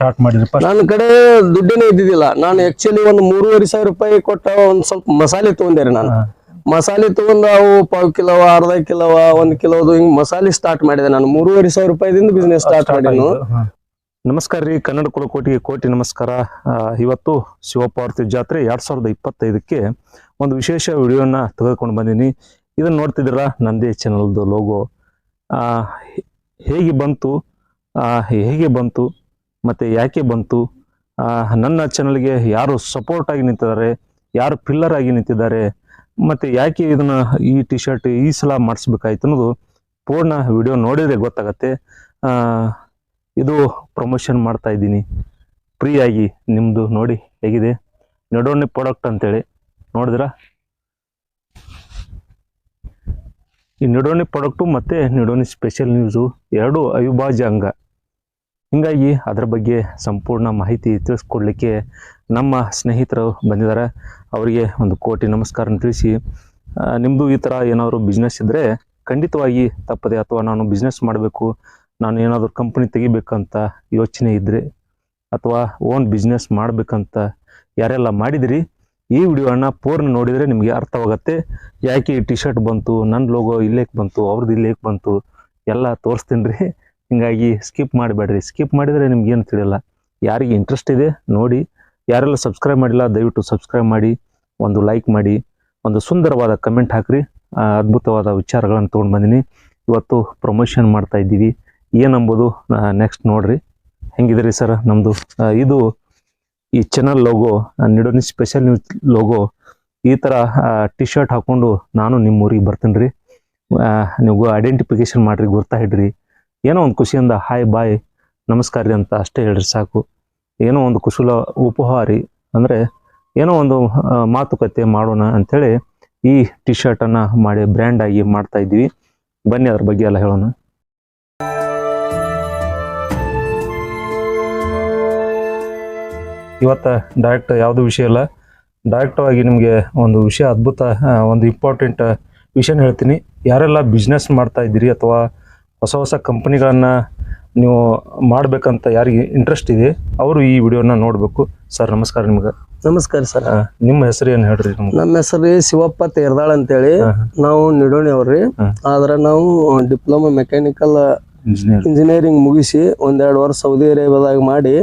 Start ಮಾಡಿದ್ರಿ ನನ್ನ ಕಡೆ ದುಡ್ಡೇನೆ ಇದ್ದಿದ್ದಿಲ್ಲ. ನಾನು ಆಕ್ಚುಲಿ ಒಂದು ಮೂರುವರೆ ಸಾವಿರ ರೂಪಾಯಿ ಕೊಟ್ಟ ಒಂದ್ ಸ್ವಲ್ಪ ಮಸಾಲೆ ತಗೊಂಡೆ ರೀ ನಾನು. ಮಸಾಲೆ ತಗೊಂಡು ಅವು ಪಾವ್ ಕಿಲೋವ ಅರ್ಧ ಕಿಲೋವ ಒಂದ್ ಕಿಲೋದು ಹಿಂಗ್ ಮಸಾಲೆ ಸ್ಟಾರ್ಟ್ ಮಾಡಿದೆ ನಾನು. ಮೂರುವರೆ ಸಾವಿರ ರೂಪಾಯಿದಿಂದ ಬಿಸ್ನೆಸ್ ಸ್ಟಾರ್ಟ್ ಮಾಡಿದ್ನು ನಮಸ್ಕಾರ ರೀ ಕನ್ನಡ ಕುಲಕೋಟಿಗೆ ಕೋಟಿ ನಮಸ್ಕಾರ. ಆ, ಇವತ್ತು ಶಿವಪಾರ್ತಿ ಜಾತ್ರೆ ಎರಡ್ ಸಾವಿರದ ಇಪ್ಪತ್ತೈದಕ್ಕೆ ಒಂದು ವಿಶೇಷ ವಿಡಿಯೋನ ತೆಗೆದುಕೊಂಡು ಬಂದೀನಿ. ಇದನ್ನ ನೋಡ್ತಿದ್ದೀರಾ? ನಂದೇ ಚಾನಲ್ದು ಲೋಗೋ ಹೇಗೆ ಬಂತು? ಆ, ಹೇಗೆ ಬಂತು? ಮತ್ತು ಯಾಕೆ ಬಂತು? ನನ್ನ ಚಾನಲ್ಗೆ ಯಾರು ಸಪೋರ್ಟ್ ಆಗಿ ನಿಂತಿದ್ದಾರೆ, ಯಾರು ಪಿಲ್ಲರ್ ಆಗಿ ನಿಂತಿದ್ದಾರೆ, ಮತ್ತು ಯಾಕೆ ಇದನ್ನು ಈ ಟಿ ಶರ್ಟ್ ಈ ಸಲ ಮಾಡಿಸ್ಬೇಕಾಯ್ತು ಅನ್ನೋದು ಪೂರ್ಣ ವಿಡಿಯೋ ನೋಡಿದರೆ ಗೊತ್ತಾಗತ್ತೆ. ಇದು ಪ್ರಮೋಷನ್ ಮಾಡ್ತಾ ಇದ್ದೀನಿ. ಫ್ರೀಯಾಗಿ ನಿಮ್ಮದು ನೋಡಿ ಹೇಗಿದೆ. ನೆಡೋಣಿ ಪ್ರಾಡಕ್ಟ್ ಅಂತೇಳಿ ನೋಡಿದ್ರಾ? ಈ ನಿಡೋಣಿ ಪ್ರಾಡಕ್ಟು ಮತ್ತು ನಿಡೋಣಿ ಸ್ಪೆಷಲ್ ನ್ಯೂಸು ಎರಡು ಅವಿಭಾಜ್ಯ ಅಂಗ. ಹೀಗಾಗಿ ಅದರ ಬಗ್ಗೆ ಸಂಪೂರ್ಣ ಮಾಹಿತಿ ತಿಳಿಸ್ಕೊಡ್ಲಿಕ್ಕೆ ನಮ್ಮ ಸ್ನೇಹಿತರು ಬಂದಿದ್ದಾರೆ. ಅವರಿಗೆ ಒಂದು ಕೋಟಿ ನಮಸ್ಕಾರ ತಿಳಿಸಿ ನಿಮ್ಮದು ಈ ಥರ ಏನಾದರೂ ಬಿಸ್ನೆಸ್ ಇದ್ದರೆ ಖಂಡಿತವಾಗಿ ತಪ್ಪದೆ ಅಥವಾ ನಾನು ಬಿಸ್ನೆಸ್ ಮಾಡಬೇಕು, ನಾನು ಏನಾದರೂ ಕಂಪ್ನಿ ತೆಗಿಬೇಕಂತ ಯೋಚನೆ ಇದ್ದರೆ ಅಥವಾ ಓನ್ ಬಿಸ್ನೆಸ್ ಮಾಡಬೇಕಂತ ಯಾರೆಲ್ಲ ಮಾಡಿದಿರಿ, ಈ ವಿಡಿಯೋನ ಪೂರ್ಣ ನೋಡಿದರೆ ನಿಮಗೆ ಅರ್ಥವಾಗತ್ತೆ. ಯಾಕೆ ಈ ಟಿ ಶರ್ಟ್ ಬಂತು ನನ್ನ ಲೋಗೋ ಇಲ್ಲೇಕ್ ಬಂತು ಅವ್ರದ್ದು ಇಲ್ಲೇಕ್ ಬಂತು, ಎಲ್ಲ ತೋರಿಸ್ತೀನಿ ರೀ. ಹಿಂಗಾಗಿ ಸ್ಕಿಪ್ ಮಾಡಬೇಡ್ರಿ. ಸ್ಕಿಪ್ ಮಾಡಿದರೆ ನಿಮ್ಗೇನು ತಿಳಿಯಲ್ಲ. ಯಾರಿಗೆ ಇಂಟ್ರೆಸ್ಟ್ ಇದೆ, ನೋಡಿ. ಯಾರೆಲ್ಲ ಸಬ್ಸ್ಕ್ರೈಬ್ ಮಾಡಿಲ್ಲ, ದಯವಿಟ್ಟು ಸಬ್ಸ್ಕ್ರೈಬ್ ಮಾಡಿ. ಒಂದು ಲೈಕ್ ಮಾಡಿ. ಒಂದು ಸುಂದರವಾದ ಕಮೆಂಟ್ ಹಾಕ್ರಿ. ಅದ್ಭುತವಾದ ವಿಚಾರಗಳನ್ನು ತೊಗೊಂಡು ಬಂದೀನಿ. ಇವತ್ತು ಪ್ರಮೋಷನ್ ಮಾಡ್ತಾ ಇದ್ದೀವಿ. ಏನಂಬುದು ನೆಕ್ಸ್ಟ್ ನೋಡ್ರಿ. ಹೆಂಗಿದ್ರಿ ಸರ್ ನಮ್ಮದು ಇದು ಈ ಚಾನಲ್ ಲೋಗೋ ನಿಡೋನಿ ಸ್ಪೆಷಲ್ ನ್ಯೂಸ್ ಲೋಗೋ ಈ ಥರ ಟಿ ಶರ್ಟ್ ಹಾಕ್ಕೊಂಡು ನಾನು ನಿಮ್ಮ ಊರಿಗೆ ಬರ್ತೀನಿ ರೀ. ನೀವು ಐಡೆಂಟಿಫಿಕೇಶನ್ ಮಾಡಿರಿ ಗುರ್ತಾ ಹಿಡ್ರಿ ಏನೋ ಒಂದು ಖುಷಿಯಿಂದ ಹಾಯ್ ಬಾಯ್, ನಮಸ್ಕಾರ ರೀ ಅಂತ ಅಷ್ಟೇ ಹೇಳ್ರಿ ಸಾಕು. ಏನೋ ಒಂದು ಕುಶಲ ಉಪಹಾರಿ ಅಂದರೆ ಏನೋ ಒಂದು ಮಾತುಕತೆ ಮಾಡೋಣ ಅಂಥೇಳಿ ಈ ಟಿ ಶರ್ಟನ್ನು ಮಾಡಿ ಬ್ರ್ಯಾಂಡ್ ಆಗಿ ಮಾಡ್ತಾ ಇದ್ವಿ ಬನ್ನಿ ಅದ್ರ ಬಗ್ಗೆ ಎಲ್ಲ ಹೇಳೋಣ. ಇವತ್ತು ಡೈರೆಕ್ಟ್ ಯಾವುದು ವಿಷಯ ಇಲ್ಲ. ಡೈರೆಕ್ಟ್ ಆಗಿ ನಿಮಗೆ ಒಂದು ವಿಷಯ ಅದ್ಭುತ ಒಂದು ಇಂಪಾರ್ಟೆಂಟ್ ವಿಷಯನ ಹೇಳ್ತೀನಿ. ಯಾರೆಲ್ಲ ಬಿಸ್ನೆಸ್ ಮಾಡ್ತಾ ಇದ್ದೀರಿ ಅಥವಾ ಹೊಸ ಹೊಸ ಕಂಪ್ನಿಗಳನ್ನು ನೀವು ಮಾಡಬೇಕಂತ ಯಾರಿಗೆ ಇಂಟ್ರೆಸ್ಟ್ ಇದೆ ಅವರು ಈ ವಿಡಿಯೋನ ನೋಡಬೇಕು. ಸರ್ ನಮಸ್ಕಾರ ನಿಮ್ಗೆ. ನಮಸ್ಕಾರ ಸರ್. ನಿಮ್ಮ ಹೆಸರು ಏನು ಹೇಳ್ರಿ ನಮ್ಮ ಹೆಸರು ಶಿವಪ್ಪ ತೇರ್ದಾಳ್ ಅಂತೇಳಿ. ಹಾ, ಹಾ. ನಾವು ನಿಡೋಣಿ ಅವ್ರಿ. ಆದ್ರೆ ನಾವು ಡಿಪ್ಲೊಮಾ ಮೆಕ್ಯಾನಿಕಲ್ ಇಂಜಿನಿಯರಿಂಗ್ ಮುಗಿಸಿ ಒಂದೆರಡು ವರ್ಷ ಸೌದಿ ಅರೇಬಿಯಾದಾಗ ಮಾಡಿ.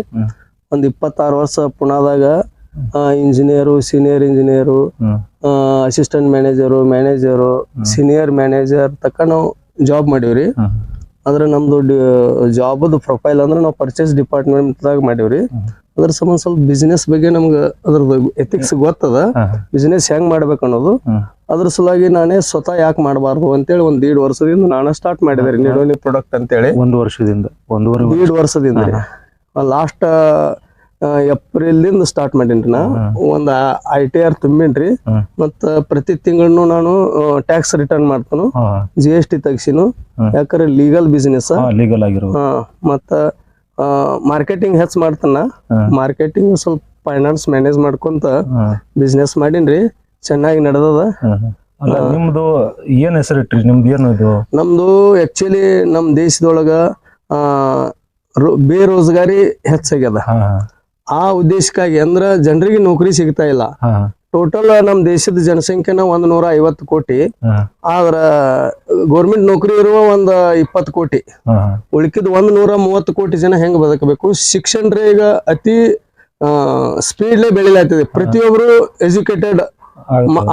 ಒಂದ್ ಇಪ್ಪತ್ತಾರು ವರ್ಷ ಪುಣಾದಾಗ engineer senior engineer assistant manager manager senior manager ತಕ್ಕ ನಾವು ಜಾಬ್ ಮಾಡೀವ್ರಿ. ಅಂದ್ರೆ ನಮ್ದು ಜಾಬ್ ಪ್ರೊಫೈಲ್ ಅಂದ್ರೆ ನಾವು ಪರ್ಚೇಸ್ ಡಿಪಾರ್ಟ್ಮೆಂಟ್ದಾಗ ಮಾಡೀವ್ರಿ. ಹ್ಮ್. ಅದ್ರ ಸಂಬಂಧ ಸ್ವಲ್ಪ ಬಿಸ್ನೆಸ್ ಬಗ್ಗೆ ನಮ್ಗೆ ಅದ್ರದ್ದು ಎಥಿಕ್ಸ್ ಗೊತ್ತದ. ಬಿಸಿನೆಸ್ ಹೆಂಗ್ ಮಾಡ್ಬೇಕು ಅನ್ನೋದು. ಅದ್ರ ಸಲುವಾಗಿ ನಾನೇ ಸ್ವತಃ ಯಾಕೆ ಮಾಡಬಾರ್ದು ಅಂತೇಳಿ ಒಂದ್ ದೀಡ್ ವರ್ಷದಿಂದ ನಾನು ಸ್ಟಾರ್ಟ್ ಮಾಡಿದ್ರಿ ನಿಡೋನಿ ಪ್ರಾಡಕ್ಟ್ ಅಂತೇಳಿ. ಒಂದು ವರ್ಷದಿಂದ. ಒಂದು ದೀಡ್ ವರ್ಷದಿಂದ ಲಾಸ್ಟ್ ಏಪ್ರಿಲ್ದಿಂದ ಸ್ಟಾರ್ಟ್ ಮಾಡೀನಿ ನಾ. ಒಂದ್ ಐ ಟಿ ಆರ್ ತುಂಬಿನ್ರಿ. ಮತ್ತ ಪ್ರತಿ ತಿಂಗಳನು ನಾನು ಟ್ಯಾಕ್ಸ್ ರಿಟರ್ನ್ ಮಾಡ್ತಾನು. ಜಿ ಎಸ್ ಟಿ ತೆಗ್ಸಿನು. ಯಾಕಂದ್ರೆ ಲೀಗಲ್ ಬಿಸ್ನೆಸ್ ಲೀಗಲ್ ಆಗಿರೋದು ಮತ್ತ ಮಾರ್ಕೆಟಿಂಗ್ ಹೆಚ್ಚ ಮಾಡ್ತಾನ. ಮಾರ್ಕೆಟಿಂಗ್ ಸ್ವಲ್ಪ ಫೈನಾನ್ಸ್ ಮ್ಯಾನೇಜ್ ಮಾಡ್ಕೊಂತ ಬಿಸ್ನೆಸ್ ಮಾಡೀನ್ರಿ. ಚೆನ್ನಾಗಿ ನಡೆದದ. ನಿಮ್ದು ಏನ್ ಹೆಸರು ಇಟ್ರಿ? ನಿಮ್ದು ಏನು ಇದು? ನಮ್ದು ಆಕ್ಚುಲಿ ನಮ್ ದೇಶದೊಳಗ ಆ ಬೇರೋಜ್ಗಾರಿ ಹೆಚ್ಚಾಗ್ಯದ. ಆ ಉದ್ದೇಶಕ್ಕಾಗಿ ಅಂದ್ರ ಜನರಿಗೆ ನೌಕರಿ ಸಿಗ್ತಾ ಇಲ್ಲ. ಟೋಟಲ್ ನಮ್ ದೇಶದ ಜನಸಂಖ್ಯೆನ ಒಂದ್ ನೂರ ಐವತ್ತು ಕೋಟಿ. ಆದ್ರ ಗೌರ್ಮೆಂಟ್ ನೌಕರಿ ಇರುವ ಒಂದ್ ಇಪ್ಪತ್ತು ಕೋಟಿ. ಉಳಿಕಿದ ಒಂದ್ ನೂರ ಮೂವತ್ತು ಕೋಟಿ ಜನ ಹೆಂಗ್ ಬದುಕಬೇಕು? ಶಿಕ್ಷಣರೇ ಈಗ ಅತಿ ಸ್ಪೀಡ್ಲೇ ಬೆಳಿಲಾಗ್ತದೆ. ಪ್ರತಿಯೊಬ್ರು ಎಜುಕೇಟೆಡ್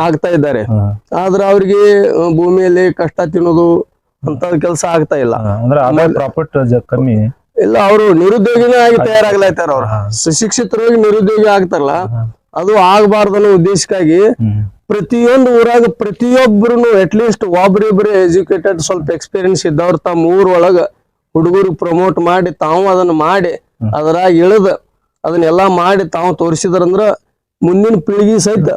ಆಗ್ತಾ ಇದ್ದಾರೆ. ಆದ್ರ ಅವ್ರಿಗೆ ಭೂಮಿಯಲ್ಲಿ ಕಷ್ಟ ತಿನ್ನೋದು ಅಂತ ಕೆಲಸ ಆಗ್ತಾ ಇಲ್ಲ. ಪ್ರಾಫಿಟ್ ಕಮ್ಮಿ. ಇಲ್ಲ ಅವರು ನಿರುದ್ಯೋಗಿನೇ ಆಗಿ ತಯಾರಾಗ್ಲಾಯ್ತಾರ ಅವ್ರ. ಸುಶಿಕ್ಷಿತರಾಗಿ ನಿರುದ್ಯೋಗಿ ಆಗ್ತಾರಲ್ಲ ಅದು ಆಗ್ಬಾರ್ದು ಅನ್ನೋ ಉದ್ದೇಶಕ್ಕಾಗಿ. ಪ್ರತಿಯೊಂದು ಊರಾಗ ಪ್ರತಿಯೊಬ್ಬರು ಅಟ್ ಲೀಸ್ಟ್ ಒಬ್ರಿಬ್ರು ಎಜುಕೇಟೆಡ್ ಸ್ವಲ್ಪ ಎಕ್ಸ್ಪೀರಿಯನ್ಸ್ ಇದ್ದವ್ರು ತಮ್ಮ ಊರೊಳಗ ಹುಡುಗರಿಗೆ ಹುಡುಗರು ಪ್ರಮೋಟ್ ಮಾಡಿ ತಾವು ಅದನ್ನ ಮಾಡಿ ಅದ್ರಾಗ ಇಳಿದ ಅದನ್ನೆಲ್ಲಾ ಮಾಡಿ ತಾವು ತೋರಿಸಿದ್ರಂದ್ರ ಮುಂದಿನ ಪೀಳಿಗೆ ಸಹಿತ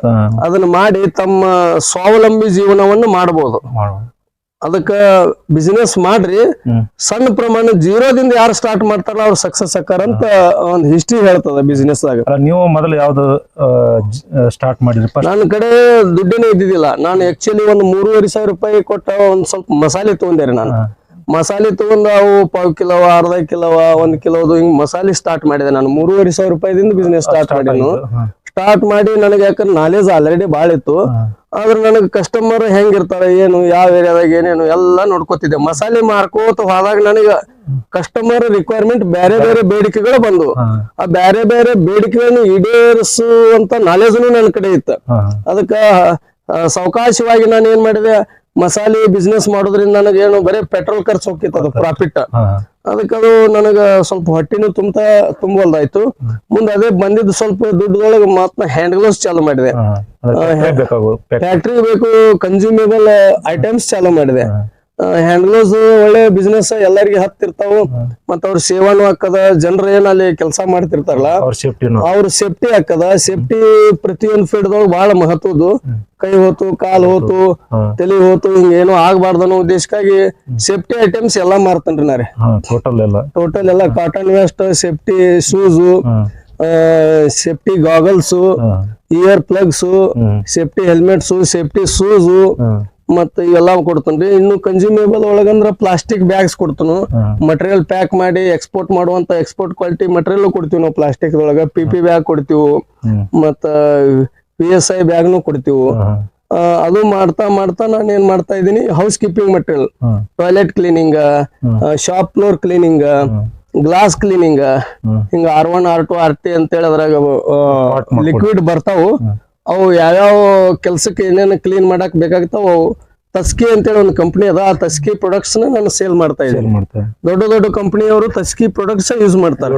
ಅದನ್ನ ಮಾಡಿ ತಮ್ಮ ಸ್ವಾವಲಂಬಿ ಜೀವನವನ್ನು ಮಾಡಬಹುದು. ಅದಕ್ಕ ಬಿಸಿನೆಸ್ ಮಾಡ್ರಿ. ಸಣ್ಣ ಪ್ರಮಾಣ ಜೀರೋದಿಂದ ಯಾರು ಸ್ಟಾರ್ಟ್ ಮಾಡ್ತಾರ ಅವ್ರು ಸಕ್ಸಸ್ ಆಕಾರ ಅಂತ ಒಂದ್ ಹಿಸ್ಟ್ರಿ ಹೇಳ್ತದ ಬಿಸಿನೆಸ್ ದಾಗ. ನೀವು ಮೊದಲು ಯಾವ್ದು ಸ್ಟಾರ್ಟ್ ಮಾಡಿದ್ರಿ ನನ್ನ ಕಡೆ ದುಡ್ಡೇನೆ ಇದ್ದಿದ್ದಿಲ್ಲ. ನಾನು ಆಕ್ಚುಲಿ ಒಂದ್ ಮೂರುವರೆ ಸಾವಿರ ರೂಪಾಯಿ ಕೊಟ್ಟ ಒಂದ್ ಸ್ವಲ್ಪ ಮಸಾಲೆ ತಗೊಂಡೆ ರೀ ನಾನು ಮಸಾಲೆ ತಗೊಂಡು ಅವು ಪಾವ್ ಕಿಲೋವ ಅರ್ಧ ಕಿಲೋವ ಒಂದ್ ಕಿಲೋದು ಹಿಂಗ್ ಮಸಾಲೆ ಸ್ಟಾರ್ಟ್ ಮಾಡಿದೆ ನಾನು. ಮೂರುವರೆ ಸಾವಿರ ರೂಪಾಯಿದಿಂದ ಬಿಸ್ನೆಸ್ ಸ್ಟಾರ್ಟ್ ಮಾಡಿದ್ನು ಸ್ಟಾರ್ಟ್ ಮಾಡಿ ನನಗೆ ಯಾಕಂದ್ರೆ ನಾಲೆಜ್ ಆಲ್ರೆಡಿ ಬಾಳ ಇತ್ತು. ಆದ್ರೆ ನನಗೆ ಕಸ್ಟಮರ್ ಹೆಂಗಿರ್ತಾರೆ ಏನು ಯಾವ ಏರಿಯಾದಾಗ ಏನೇನು ಎಲ್ಲ ನೋಡ್ಕೋತಿದ್ದೆ. ಮಸಾಲೆ ಮಾರ್ಕೋತ ಹೋದಾಗ ನನಗೆ ಕಸ್ಟಮರ್ ರಿಕ್ವೈರ್ಮೆಂಟ್ ಬೇರೆ ಬೇರೆ ಬೇಡಿಕೆಗಳು ಬಂದು ಆ ಬೇರೆ ಬೇರೆ ಬೇಡಿಕೆಗಳನ್ನು ಈಡೇರಿಸುವಂತ ನಾಲೆಜ್ನು ನನ್ನ ಕಡೆ ಇತ್ತು. ಅದಕ್ಕ ಸಾವಕಾಶವಾಗಿ ನಾನು ಏನ್ ಮಾಡಿದೆ ಮಸಾಲೆ ಬಿಸ್ನೆಸ್ ಮಾಡೋದ್ರಿಂದ ನನಗೆ ಏನು ಬರೀ ಪೆಟ್ರೋಲ್ ಖರ್ಚು ಹೋಗ್ತಿತ್ತು ಅದು ಪ್ರಾಫಿಟ್ ಅದಕ್ಕದು ಅದು ನನಗ ಸ್ವಲ್ಪ ಹೊಟ್ಟಿನೂ ತುಂಬ ತುಂಬಲ್ದಾಯ್ತು ಮುಂದೆ ಅದೇ ಬಂದಿದ್ದು ಸ್ವಲ್ಪ ದುಡ್ಡದೊಳಗೆ ಮಾತ್ರ ಹ್ಯಾಂಡ್ ಗ್ಲೌಸ್ ಚಾಲು ಮಾಡಿದೆ. ಫ್ಯಾಕ್ಟ್ರಿ ಬೇಕು ಕನ್ಸ್ಯೂಮೇಬಲ್ ಐಟಮ್ಸ್ ಚಾಲು ಮಾಡಿದೆ. ಹ್ಯಾಂಡ್ ಗ್ಲೌಸ್ ಒಳ್ಳೆ ಬಿಸ್ನೆಸ್ ಎಲ್ಲರಿಗೆ ಹತ್ತಿರ್ತಾವು. ಮತ್ತ ಅವ್ರ ಸೇವಾನು ಹಾಕದ. ಜನರು ಏನ್ ಅಲ್ಲಿ ಕೆಲಸ ಮಾಡ್ತಿರ್ತಾರಲ್ಲ ಅವ್ರ ಸೇಫ್ಟಿ ಅವ್ರ ಸೇಫ್ಟಿ ಹಾಕದ. ಸೇಫ್ಟಿ ಪ್ರತಿಯೊಂದು ಫೀಲ್ಡ್ ದೊಳಗ ಬಹಳ ಮಹತ್ವದ್ದು ಕೈ ಹೋತು ಕಾಲ್ ಹೋತು ತಲೆ ಹೋತು ಹಿಂಗ ಏನು ಆಗ್ಬಾರ್ದು ಅನ್ನೋ ಉದ್ದೇಶಕ್ಕಾಗಿ ಸೇಫ್ಟಿ ಐಟಮ್ಸ್ ಎಲ್ಲಾ ಮಾರ್ತೇನ್ರಿ ನಾ ರೀ ಟೋಟಲ್ ಎಲ್ಲ. ಟೋಟಲ್ ಎಲ್ಲ cotton vest safety shoes safety goggles ear plugs safety helmets safety shoes ಮತ್ತ ಇವೆಲ್ಲ ಕೊಡ್ತೇನ್ರಿ. ಇನ್ನು ಕನ್ಸ್ಯೂಮೇಬಲ್ ಒಳಗಂದ್ರ ಪ್ಲಾಸ್ಟಿಕ್ ಬ್ಯಾಗ್ಸ್ ಕೊಡ್ತನು. ಮಟೀರಿಯಲ್ ಪ್ಯಾಕ್ ಮಾಡಿ ಎಕ್ಸ್ಪೋರ್ಟ್ ಮಾಡುವಂತ ಎಕ್ಸ್ಪೋರ್ಟ್ ಕ್ವಾಲಿಟಿ ಮಟೀರಿಯಲ್ ಕೊಡ್ತೀವಿ ನಾವು ಪ್ಲಾಸ್ಟಿಕ್ ಒಳಗ ಪಿ ಪಿ ಬ್ಯಾಗ್ ಕೊಡ್ತೀವಿ. ಮತ್ತ ಪಿ ಎಸ್ ಐ ಬ್ಯಾಗ್ನು ಕೊಡ್ತೀವಿ. ಅದು ಮಾಡ್ತಾ ಮಾಡ್ತಾ ನಾನು ಏನ್ ಮಾಡ್ತಾ ಇದೀನಿ housekeeping material toilet cleaning shop floor cleaning glass cleaning ಹಿಂಗ R one R two R T ಅಂತೇಳಿ ಅದ್ರಾಗ ಲಿಕ್ವಿಡ್ ಬರ್ತಾವು. ಅವು ಯಾವ್ಯಾವ ಕೆಲಸಕ್ಕೆ ಏನೇನು ಕ್ಲೀನ್ ಮಾಡಕ್ ಬೇಕಾಗ್ತಾವ ತಸ್ಕಿ ತಸ್ಕಿ ಅಂತೇಳಿ ಒಂದು ಕಂಪನಿ ಅದ ಆ ತಸ್ಕಿ ಪ್ರೊಡಕ್ಟ್ಸ್ ನಾನು ಸೇಲ್ ಮಾಡ್ತಾ ಇದ್ದೀನಿ. ದೊಡ್ಡ ದೊಡ್ಡ ಕಂಪನಿಯವರು ತಸ್ಕಿ ಪ್ರೊಡಕ್ಟ್ಸ್ ಯೂಸ್ ಮಾಡ್ತಾರೆ.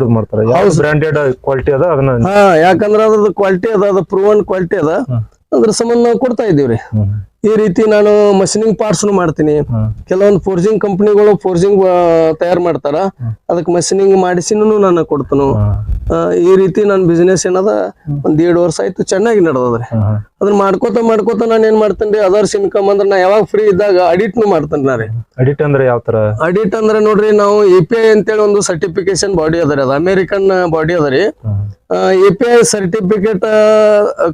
ಬ್ರಾಂಡೆಡ್ ಕ್ವಾಲಿಟಿ ಅದ ಅದನ್ನ ಹಾ ಯಾಕಂದ್ರ ಅದ್ರದ್ದು ಕ್ವಾಲಿಟಿ ಅದ ಅದ ಪ್ರೂವನ್ ಕ್ವಾಲಿಟಿ ಅದ. ಅದ್ರ ಸಂಬಂಧ ನಾವು ಕೊಡ್ತಾ ಇದೀವ್ರಿ ಈ ರೀತಿ ನಾನು ಮಷಿನಿಂಗ್ ಪಾರ್ಟ್ಸ್ ಮಾಡ್ತೀನಿ. ಕೆಲವೊಂದು ಫೋರ್ಜಿಂಗ್ ಕಂಪನಿಗಳು ಫೋರ್ಜಿಂಗ್ ತಯಾರು ಮಾಡ್ತಾರ. ಅದಕ್ಕೆ ಮಷಿನಿಂಗ್ ಮಾಡಿಸಿನೂ ನಾನು ಕೊಡ್ತನು. ಈ ರೀತಿ ನನ್ನ ಬಿಸ್ನೆಸ್ ಏನದ? ಒಂದ್ ಎರಡು ವರ್ಷ ಆಯ್ತು ಚೆನ್ನಾಗಿ ನಡೆದದ್ರಿ. ಅದನ್ನ ಮಾಡ್ಕೋತ ಮಾಡ್ಕೋತ ನಾನು ಏನ್ ಮಾಡ್ತೇನ್ರಿ? ಅದರ್ಸ್ ಇನ್ಕಮ್ ಅಂದ್ರೆ ನಾ ಯಾವಾಗ ಫ್ರೀ ಇದ್ದಾಗ ಮಾಡ್ತೇನೆ ನಾ ರೀ. ಅಡಿಟ್ ಅಂದ್ರೆ ಯಾವ ತರ? ಅಡಿಟ್ ಅಂದ್ರೆ ನೋಡ್ರಿ ನಾವು ಎ ಪಿ ಐ ಅಂತೇಳಿ ಒಂದು ಸರ್ಟಿಫಿಕೇಶನ್ ಬಾಡಿ ಅದ ರೀ ಅದು ಅಮೇರಿಕನ್ ಬಾಡಿ ಅದರಿ ಎ ಪಿ ಐ ಸರ್ಟಿಫಿಕೇಟ್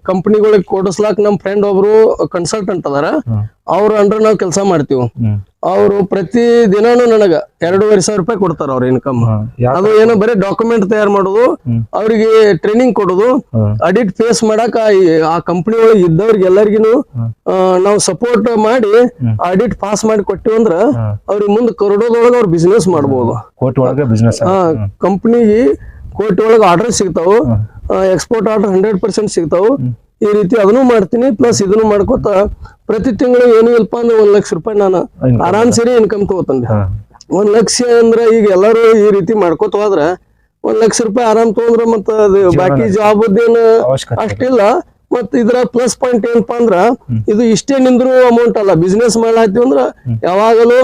ಕಂಪ್ನಿಗಳಿಗೆ ಕೊಡಿಸ್ಲಾಕ್ ನಮ್ ಫ್ರೆಂಡ್ ಒಬ್ರು ಕನ್ಸಲ್ಟೆಂಟ್ ಅದಾರ. ಅವ್ರ ಅಂದ್ರೆ ನಾವು ಕೆಲಸ ಮಾಡ್ತೀವಿ. ಅವರು ಪ್ರತಿ ದಿನಾನು ನನಗ ಎರಡೂವರೆ ಸಾವಿರ ರೂಪಾಯಿ ಕೊಡ್ತಾರ ಅವ್ರ ಇನ್ಕಮ್ ಅದು ಏನೋ ಬರೀ ಡಾಕ್ಯುಮೆಂಟ್ ತಯಾರು ಮಾಡೋದು ಅವ್ರಿಗೆ ಟ್ರೈನಿಂಗ್ ಕೊಡುದು ಅಡಿಟ್ ಫೇಸ್ ಮಾಡಕ್ ಆ- ಕಂಪನಿ ಒಳಗೆ ಇದ್ದವ್ರಿಗೆ ಎಲ್ಲರಿಗೂ ನಾವು ಸಪೋರ್ಟ್ ಮಾಡಿ ಅಡಿಟ್ ಪಾಸ್ ಮಾಡಿ ಕೊಟ್ಟಿವಿ ಅಂದ್ರ ಅವ್ರಿಗೆ ಮುಂದೆ ಕರೋಡದೊಳಗೆ ಅವ್ರ ಬಿಸ್ನೆಸ್ ಮಾಡಬಹುದು ಕಂಪ್ನಿಗೆ ಕೋಟಿ ಒಳಗೆ ಆರ್ಡರ್ ಸಿಗ್ತಾವ ಎಕ್ಸ್ಪೋರ್ಟ್ ಆರ್ಡರ್ ಹಂಡ್ರೆಡ್ ಪರ್ಸೆಂಟ್ ಸಿಗ್ತಾವು. ಈ ರೀತಿ ಅದನ್ನು ಮಾಡ್ತೀನಿ ಪ್ಲಸ್ ಇದನ್ನು ಮಾಡ್ಕೋತ ಪ್ರತಿ ತಿಂಗಳು ಏನು ಇಲ್ಲಪ್ಪ ಅಂದ್ರೆ ಒಂದ್ ಲಕ್ಷ ರೂಪಾಯಿ ನಾನು ಆರಾಮ್ ಸೇರಿ ಇನ್ಕಮ್ ತಗೋತೀನಿ ಒಂದ್ ಲಕ್ಷ ಅಂದ್ರೆ ಈಗ ಎಲ್ಲರೂ ಈ ರೀತಿ ಮಾಡ್ಕೋತ ಹೋದ್ರ ಒಂದ್ ಲಕ್ಷ ರೂಪಾಯಿ ಆರಾಮ್ ತಗೊಂಡ್ರ ಮತ್ತ ಅದು ಬಾಕಿ ಜಾಬ್ ಏನು ಅಷ್ಟಿಲ್ಲ. ಮತ್ ಇದ್ರ ಪ್ಲಸ್ ಪಾಯಿಂಟ್ ಏನಪ್ಪಾ ಅಂದ್ರ ಇದು ಇಷ್ಟೇ ನಿಂದ್ರು ಅಮೌಂಟ್ ಅಲ್ಲ. ಬಿಸ್ನೆಸ್ ಮಾಡ್ಲಾತೀವಿ ಅಂದ್ರ ಯಾವಾಗಲೂ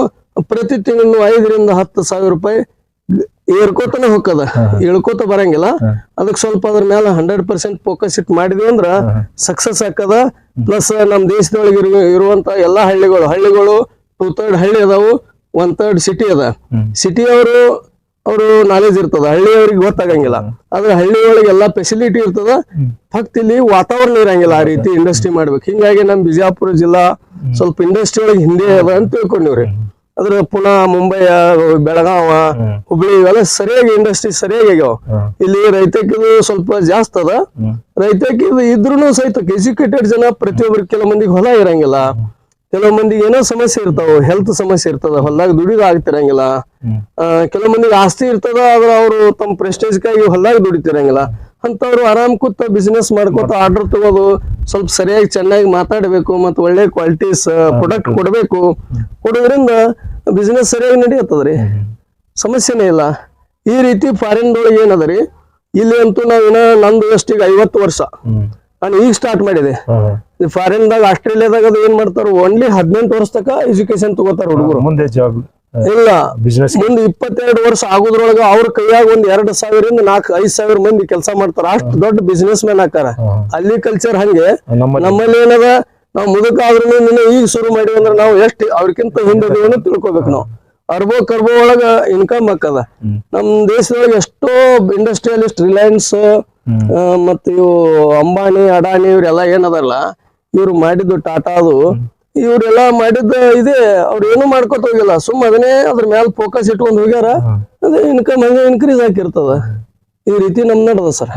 ಪ್ರತಿ ತಿಂಗಳು ಐದರಿಂದ ಹತ್ತು ಸಾವಿರ ರೂಪಾಯಿ ಏರ್ಕೋತಾನೆ ಹೋಗದ ಇಳ್ಕೋತ ಬರಂಗಿಲ್ಲ. ಅದಕ್ಕೆ ಸ್ವಲ್ಪ ಅದ್ರ ಮೇಲೆ ಹಂಡ್ರೆಡ್ ಪರ್ಸೆಂಟ್ ಫೋಕಸ್ ಇಟ್ ಮಾಡಿದ್ವಿ ಅಂದ್ರ ಸಕ್ಸಸ್ ಆಕದ ಪ್ಲಸ್ ನಮ್ ದೇಶದೊಳಗೆ ಇರುವ ಇರುವಂತ ಎಲ್ಲಾ ಹಳ್ಳಿಗಳು ಹಳ್ಳಿಗಳು ಟೂ ಥರ್ಡ್ ಹಳ್ಳಿ ಅದಾವು ಒನ್ ಥರ್ಡ್ ಸಿಟಿ ಅದ. ಸಿಟಿ ಅವರು ಅವರು ನಾಲೆಜ್ ಇರ್ತದ. ಹಳ್ಳಿಯವ್ರಿಗೆ ಗೊತ್ತಾಗಂಗಿಲ್ಲ. ಆದ್ರೆ ಹಳ್ಳಿ ಒಳಗೆ ಎಲ್ಲಾ ಫೆಸಿಲಿಟಿ ಇರ್ತದ. ಫಕ್ತ್ ಇಲ್ಲಿ ವಾತಾವರಣ ಇರಂಗಿಲ್ಲ ಆ ರೀತಿ ಇಂಡಸ್ಟ್ರಿ ಮಾಡ್ಬೇಕು. ಹಿಂಗಾಗಿ ನಮ್ ಬಿಜಾಪುರ ಜಿಲ್ಲಾ ಸ್ವಲ್ಪ ಇಂಡಸ್ಟ್ರಿ ಒಳಗೆ ಹಿಂದೆ ಅದ ಅಂತ ತಿಳ್ಕೊಂಡಿವ್ರಿ. ಅದ್ರ ಪುನಃ ಮುಂಬೈ ಬೆಳಗಾವ ಹುಬ್ಳಿ ಇವೆಲ್ಲ ಸರಿಯಾಗಿ ಇಂಡಸ್ಟ್ರಿ ಸರಿಯಾಗಿ ಆಗ್ಯಾವ. ಇಲ್ಲಿ ರೈತಕ್ಕಿದು ಸ್ವಲ್ಪ ಜಾಸ್ತಿ ಅದ. ರೈತಕ್ಕಿದು ಇದ್ರು ಸಹಿತ ಎಜುಕೇಟೆಡ್ ಜನ ಪ್ರತಿಯೊಬ್ಬರು ಕೆಲವು ಮಂದಿಗೆ ಹೊಲ ಇರಂಗಿಲ್ಲ. ಕೆಲವು ಮಂದಿಗೆ ಏನೋ ಸಮಸ್ಯೆ ಇರ್ತಾವ ಹೆಲ್ತ್ ಸಮಸ್ಯೆ ಇರ್ತದ ಹೊಲ್ದಾಗ ದುಡಿದು ಆಗ್ತಿರಂಗಿಲ್ಲ. ಕೆಲವು ಮಂದಿಗೆ ಆಸ್ತಿ ಇರ್ತದ ಆದ್ರೆ ಅವರು ತಮ್ಮ ಪ್ರೆಸ್ಟೇಜ್ಗಾಗಿ ಹೊಲ್ದಾಗ ದುಡಿತಿರಂಗಿಲ್ಲ. ಅಂತವ್ರು ಆರಾಮ್ ಕೂತ ಬಿಸ್ನೆಸ್ ಮಾಡ್ಕೋತ ಆರ್ಡರ್ ತಗೋದು ಸ್ವಲ್ಪ ಸರಿಯಾಗಿ ಚೆನ್ನಾಗಿ ಮಾತಾಡಬೇಕು ಮತ್ತೆ ಒಳ್ಳೆ ಕ್ವಾಲಿಟೀಸ್ ಪ್ರಾಡಕ್ಟ್ ಕೊಡಬೇಕು. ಕೊಡೋದ್ರಿಂದ ಬಿಸ್ನೆಸ್ ಸರಿಯಾಗಿ ನಡೆಯತ್ತದ್ರಿ ಸಮಸ್ಯೆನೇ ಇಲ್ಲ. ಈ ರೀತಿ ಫಾರಿನ್ ಒಳಗೆ ಏನದ ರೀ ಇಲ್ಲಿ ಅಂತೂ ನಾವಿನ ನಂದು ಈಗ ಐವತ್ತು ವರ್ಷ. ನಾನು ಈಗ ಸ್ಟಾರ್ಟ್ ಮಾಡಿದೆ. ಫಾರಿನ್ದಾಗ ಆಸ್ಟ್ರೇಲಿಯಾದಾಗ ಅದು ಏನ್ ಮಾಡ್ತಾರ ಓನ್ಲಿ ಹದಿನೆಂಟು ವರ್ಷ ತಕ ಎಜುಕೇಶನ್ ತಗೋತಾರ ಹುಡುಗರು. ಮುಂದೆ ಜಾಬ್ ಇಲ್ಲ. ಬಿಸ್ನೆಸ್ ಮುಂದ್ ಇಪ್ಪತ್ತೆರಡು ವರ್ಷ ಆಗುದ್ರೊಳಗ ಅವ್ರ ಕೈಯಾಗ ಒಂದ್ ಎರಡ್ ಸಾವಿರದಿಂದ ನಾಲ್ಕು ಐದ್ ಸಾವಿರ ಮಂದಿ ಕೆಲಸ ಮಾಡ್ತಾರ. ಅಷ್ಟು ದೊಡ್ಡ ಬಿಸ್ನೆಸ್ ಮ್ಯಾನ್ ಹಾಕಾರ ಅಲ್ಲಿ ಕಲ್ಚರ್ ಹಂಗೆ. ನಮ್ಮ ನಮ್ಮಲ್ಲಿ ಏನದ? ನಾವ್ ಮುದುಕ ಆದ್ರೂ ನಿನ್ನೆ ಈಗ ಶುರು ಮಾಡಿವಿ ಅಂದ್ರೆ ನಾವು ಎಷ್ಟು ಅವ್ರಕ್ಕಿಂತ ಹಿಂದೆ ತಿಳ್ಕೊಬೇಕು ನಾವು. ಅರ್ಬೋ ಕರ್ಬೋ ಒಳಗ ಇನ್ಕಮ್ ಹಾಕದ. ನಮ್ ದೇಶದೊಳಗೆ ಎಷ್ಟೋ ಇಂಡಸ್ಟ್ರಿಯಲಿಸ್ಟ್ ರಿಲಯನ್ಸ್ ಮತ್ತ ಇವು ಅಂಬಾನಿ ಅಡಾನಿ ಇವ್ರೆಲ್ಲಾ ಏನದಲ್ಲ ಇವ್ರು ಮಾಡಿದ್ದು ಟಾಟಾ ಅದು ಇವ್ರೆಲ್ಲ ಮಾಡಿದ್ದ ಇದೆ ಅವ್ರು ಏನು ಮಾಡ್ಕೊತ ಹೋಗಿಲ್ಲ. ಸುಮ್ ಅದನ್ನೇ ಅದ್ರ ಮ್ಯಾಲ ಫೋಕಸ್ ಇಟ್ಕೊಂಡ್ ಹೋಗ್ಯಾರ. ಅದೇ ಇನ್ಕಮ್ ಹಂಗೆ ಇನ್ಕ್ರೀಸ್ ಆಗಿರ್ತದ ಈ ರೀತಿ ನಮ್ ನಡ್ದ ಸರ್.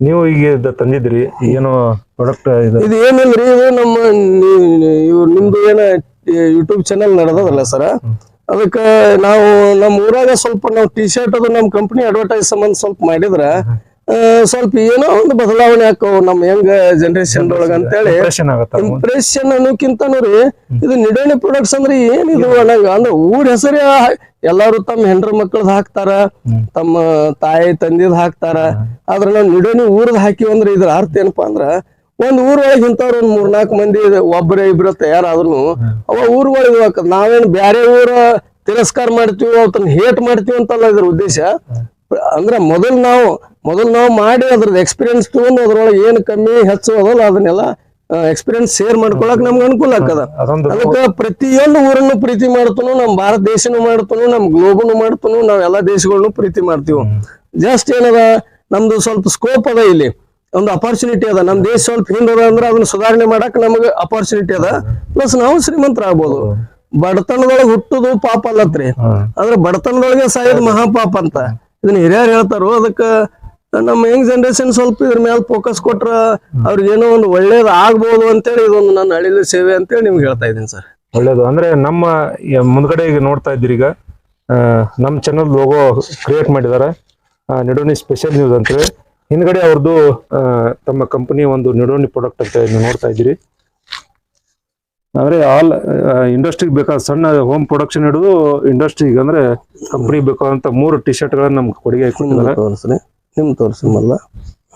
ನೀವು ಈಗ ತಂದಿದ್ರಿ ಏನೋ ಪ್ರಾಡಕ್ಟ್ ಇದು? ಏನಿಲ್ರಿ ಇದು ನಮ್ಮ ಇವ್ ನಿಮ್ದು ಏನ ಯೂಟ್ಯೂಬ್ ಚಾನೆಲ್ ನಡೆದದಲ್ಲ ಸರ್? ಅದಕ್ಕ ನಾವು ನಮ್ಮ ಊರಾಗ ಸ್ವಲ್ಪ ನಾವು ಟಿ ಶರ್ಟ್ ಅದು ನಮ್ಮ ಕಂಪ್ನಿ ಅಡ್ವರ್ಟೈಸ್ ಸಂಬಂಧ ಸ್ವಲ್ಪ ಮಾಡಿದ್ರ ಸ್ವಲ್ಪ ಏನೋ ಒಂದು ಬದಲಾವಣೆ ಹಾಕವು ನಮ್ಮ ಯಂಗ್ ಜನರೇಷನ್ ಒಳಗ ಅಂತೇಳಿ ಇಂಪ್ರೆಷನ್ ಅನ್ನೋಕ್ಕಿಂತನೂ ರೀ ಇದು ನಿಡೋಣಿ ಪ್ರಾಡಕ್ಟ್ಸ್ ಅಂದ್ರೆ ಏನಿದು ಅನ್ನಂಗ? ಅಂದ್ರೆ ಊರ್ ಹೆಸರೇ ಎಲ್ಲಾರು ತಮ್ಮ ಹೆಂಡ್ರ ಮಕ್ಕಳದ್ ಹಾಕ್ತಾರ ತಮ್ಮ ತಾಯಿ ತಂದಿದ್ ಹಾಕ್ತಾರ. ಆದ್ರ ನಾವು ನಿಡೋಣಿ ಊರದ್ ಹಾಕಿವ್ ಅಂದ್ರೆ ಇದ್ರ ಅರ್ಥ ಏನಪ್ಪಾ ಅಂದ್ರ ಒಂದ್ ಊರೊಳಗೆ ಇಂಥವ್ರು ಒಂದ್ ಮೂರ್ನಾಲ್ಕು ಮಂದಿ ಒಬ್ಬರೇ ಇಬ್ರ ತಯಾರಾದ್ರು ಅವ ಊರುಗಳು ಒಳಗ್ ನಾವೇನ್ ಬ್ಯಾರೆ ಊರ ತಿರಸ್ಕಾರ ಮಾಡ್ತೀವಿ ಅವತ್ತನ್ನ ಹೇಟ್ ಮಾಡ್ತೀವಿ ಅಂತಲ್ಲ ಇದ್ರ ಉದ್ದೇಶ. ಅಂದ್ರೆ ಮೊದಲು ನಾವು ಮೊದಲು ನಾವು ಮಾಡಿ ಅದ್ರದ್ದು ಎಕ್ಸ್ಪೀರಿಯನ್ಸ್ ತಗೊಂಡು ಅದ್ರೊಳಗೆ ಏನು ಕಮ್ಮಿ ಹೆಚ್ಚು ಅದಲ್ಲ ಅದನ್ನೆಲ್ಲ ಎಕ್ಸ್ಪೀರಿಯನ್ಸ್ ಶೇರ್ ಮಾಡ್ಕೊಳಕ್ ನಮ್ಗೆ ಅನುಕೂಲ ಆಗ್ತದ. ಅದಕ್ಕೆ ಪ್ರತಿಯೊಂದು ಊರನ್ನು ಪ್ರೀತಿ ಮಾಡ್ತನು ನಮ್ ಭಾರತ ದೇಶನು ಮಾಡ್ತನು ನಮ್ ಗ್ಲೋಬನು ಮಾಡ್ತನು ನಾವ್ ಎಲ್ಲಾ ದೇಶಗಳನ್ನು ಪ್ರೀತಿ ಮಾಡ್ತೀವಿ. ಜಸ್ಟ್ ಏನದ ನಮ್ದು ಸ್ವಲ್ಪ ಸ್ಕೋಪ್ ಅದ ಇಲ್ಲಿ. ಒಂದು ಅಪಾರ್ಚುನಿಟಿ ಅದ. ನಮ್ ದೇಶ ಸ್ವಲ್ಪ ಹಿಂದದ ಅಂದ್ರೆ ಅದನ್ನ ಸುಧಾರಣೆ ಮಾಡಕ್ ನಮಗೆ ಅಪಾರ್ಚುನಿಟಿ ಅದ. ಪ್ಲಸ್ ನಾವು ಶ್ರೀಮಂತರಾಗ್ಬೋದು ಬಡತನದೊಳಗೆ ಹುಟ್ಟುದು ಪಾಪ ಅಲ್ಲತ್ರಿ. ಅಂದ್ರೆ ಬಡತನದೊಳಗೆ ಸಾಯೋದು ಮಹಾಪಾಪ ಅಂತ. ಇದನ್ನ ಹಿರಿಯರು ಹೇಳ್ತಾರೋ ಅದಕ್ಕ ನಮ್ಮ ಯಂಗ್ ಜನರೇಷನ್ ಸ್ವಲ್ಪ ಇದ್ರ ಮೇಲೆ ಫೋಕಸ್ ಕೊಟ್ರ ಅವ್ರಿಗೆ ಏನೋ ಒಂದು ಒಳ್ಳೇದು ಆಗ್ಬೋದು ಅಂತೇಳಿ ಇದೊಂದು ನನ್ನ ಹಳ್ಳಿಲಿ ಸೇವೆ ಅಂತೇಳಿ ನಿಮ್ಗೆ ಹೇಳ್ತಾ ಇದ್ದೀನಿ ಸರ್. ಒಳ್ಳೇದು. ಅಂದ್ರೆ ನಮ್ಮ ಮುಂದ್ಗಡೆ ಈಗ ನೋಡ್ತಾ ಇದ್ದೀರಿ ಈಗ ನಮ್ಮ ಚಾನಲ್ ಲೋಗೋ ಕ್ರಿಯೇಟ್ ಮಾಡಿದ್ದಾರೆ ನಿಡೋನಿ ಸ್ಪೆಷಲ್ ನ್ಯೂಸ್ ಅಂತೇಳಿ. ಹಿಂದ್ಗಡೆ ಅವ್ರದ್ದು ತಮ್ಮ ಕಂಪನಿ ಒಂದು ನಿಡೋನಿ ಪ್ರಾಡಕ್ಟ್ ಅಂತ ನೀವು ನೋಡ್ತಾ ಇದ್ದೀರಿ. ಅಂದ್ರೆ ಆಲ್ ಇಂಡಸ್ಟ್ರಿಗೆ ಬೇಕಾದ ಸಣ್ಣ ಹೋಮ್ ಪ್ರೊಡಕ್ಷನ್ ಹಿಡಿದು ಇಂಡಸ್ಟ್ರಿಗೆ ಅಂದ್ರೆ ಕಂಪನಿ ಬೇಕಾದಂತ ಮೂರು ಟಿ ಶರ್ಟ್ಗಳನ್ನು ನಮ್ಗೆ ಕೊಡುಗೆ ಕೊಟ್ಟಿದ್ದಾರೆ. ತೋರಿಸ್ರಿ. ನಿಮ್ ತೋರಿಸಿ ಮಲ್ಲ.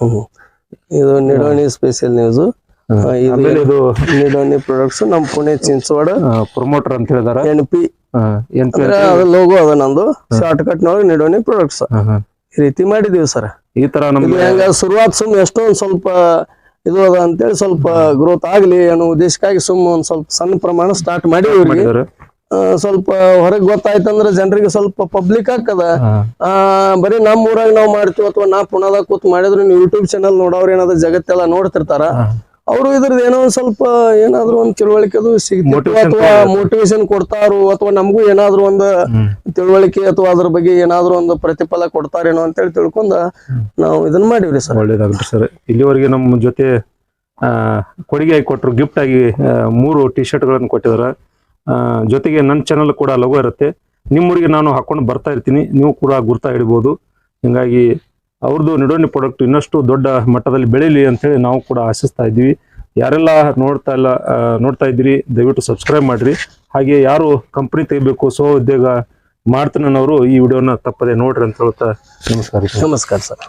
ಹ್ಮ್. ಇದು ನಿಡೋಣಿ ಸ್ಪೆಷಲ್ ನ್ಯೂಸ್ ಇದು ನಿಡೋಣಿ ಪ್ರಾಡಕ್ಟ್ಸ್ ನಮ್ ಪುಣೆ ಚಿಂಚವಾಡ ಪ್ರಮೋಟರ್ ಅಂತ ಹೇಳಿದಾರೆ ಎನ್ ಪಿ ಲೋಗೋ ಅದ ನಂದು. ಶಾರ್ಟ್ ಕಟ್ ನೊಳಗೆ ನಿಡೋಣಿ ಪ್ರಾಡಕ್ಟ್ಸ್ ಈ ರೀತಿ ಮಾಡಿದೀವಿ ಸರ್. ಈ ತರ ನಮ್ಗೆ ಶುರುವಾತ್ ಸುಮ್ ಎಷ್ಟೊಂದ್ ಸ್ವಲ್ಪ ಇದು ಅದ ಅಂತೇಳಿ ಸ್ವಲ್ಪ ಗ್ರೋತ್ ಆಗ್ಲಿ ಅನ್ನೋ ಉದ್ದೇಶಕ್ಕಾಗಿ ಸುಮ್ ಒಂದ್ ಸ್ವಲ್ಪ ಸಣ್ಣ ಪ್ರಮಾಣ ಸ್ಟಾರ್ಟ್ ಮಾಡಿ ಇವ್ರಿಗೆ ಸ್ವಲ್ಪ ಹೊರಗೆ ಗೊತ್ತಾಯ್ತಂದ್ರ ಜನರಿಗೆ ಸ್ವಲ್ಪ ಪಬ್ಲಿಕ್ ಆಗ್ತದ. ಆ ಬರೀ ನಮ್ ಊರಾಗ ನಾವ್ ಮಾಡ್ತೀವಿ ಅಥವಾ ನಾ ಪುಣದಾಗ ಕೂತ್ ಮಾಡಿದ್ರು ನೀವು ಯೂಟ್ಯೂಬ್ ಚಾನಲ್ ನೋಡೋರ್ ಏನಾದ್ರು ಜಗತ್ತೆಲ್ಲ ನೋಡ್ತಿರ್ತಾರ. ಅವರು ಇದ್ರದ್ದು ಏನೋ ಒಂದ್ ಸ್ವಲ್ಪ ಏನಾದ್ರು ಒಂದ್ ತಿಳುವಳಿಕೆ Motivation ಅಥವಾ ಮೋಟಿವೇಶನ್ ಕೊಡ್ತಾರು ಅಥವಾ ನಮಗೂ ಏನಾದ್ರು ಒಂದು. ತಿಳುವಳಿಕೆ ಅಥವಾ ಅದ್ರ ಬಗ್ಗೆ ಏನಾದ್ರು ಒಂದು ಪ್ರತಿಫಲ ಕೊಡ್ತಾರೇನೋ ಅಂತೇಳಿ ತಿಳ್ಕೊಂಡ ನಾವು ಇದನ್ನ ಮಾಡಿವ್ರಿ ಸರ್. ಒಳ್ಳೇದಾಗ್ಲಿ ಸರ್. ಇಲ್ಲಿವರೆಗೆ ನಮ್ಮ ಜೊತೆ ಕೊಡುಗೆ ಆಗಿ ಕೊಟ್ಟರು ಗಿಫ್ಟ್ ಆಗಿ ಮೂರು ಟಿ ಶರ್ಟ್ಗಳನ್ನು ಕೊಟ್ಟಿದ್ದಾರೆ ಆ, ಜೊತೆಗೆ ನನ್ನ ಚಾನಲ್ ಕೂಡ ಲಗೋ ಇರುತ್ತೆ. ನಿಮ್ಮೂರಿಗೆ ನಾನು ಹಾಕೊಂಡು ಬರ್ತಾ ಇರ್ತೀನಿ. ನೀವು ಕೂಡ ಗುರ್ತಾ ಇಡ್ಬೋದು ಹಿಂಗಾಗಿ ಅವ್ರದ್ದು ನಿಡೋನಿ ಪ್ರಾಡಕ್ಟ್ ಇನ್ನಷ್ಟು ದೊಡ್ಡ ಮಟ್ಟದಲ್ಲಿ ಬೆಳೀಲಿ ಅಂತೇಳಿ ನಾವು ಕೂಡ ಆಶಿಸ್ತಾ ಇದ್ದೀವಿ. ಯಾರೆಲ್ಲ ನೋಡ್ತಾ ಇಲ್ಲ ನೋಡ್ತಾ ಇದ್ದೀರಿ ದಯವಿಟ್ಟು ಸಬ್ಸ್ಕ್ರೈಬ್ ಮಾಡಿರಿ. ಹಾಗೆ ಯಾರು ಕಂಪ್ನಿ ತೆಗಿಬೇಕು ಸ್ವ ಉದ್ಯೋಗ ಮಾಡ್ತಾನನ್ನೋರು ಈ ವಿಡಿಯೋನ ತಪ್ಪದೆ ನೋಡ್ರಿ ಅಂತ ಹೇಳ್ತಾ ನಮಸ್ಕಾರ ನಮಸ್ಕಾರ ಸರ್.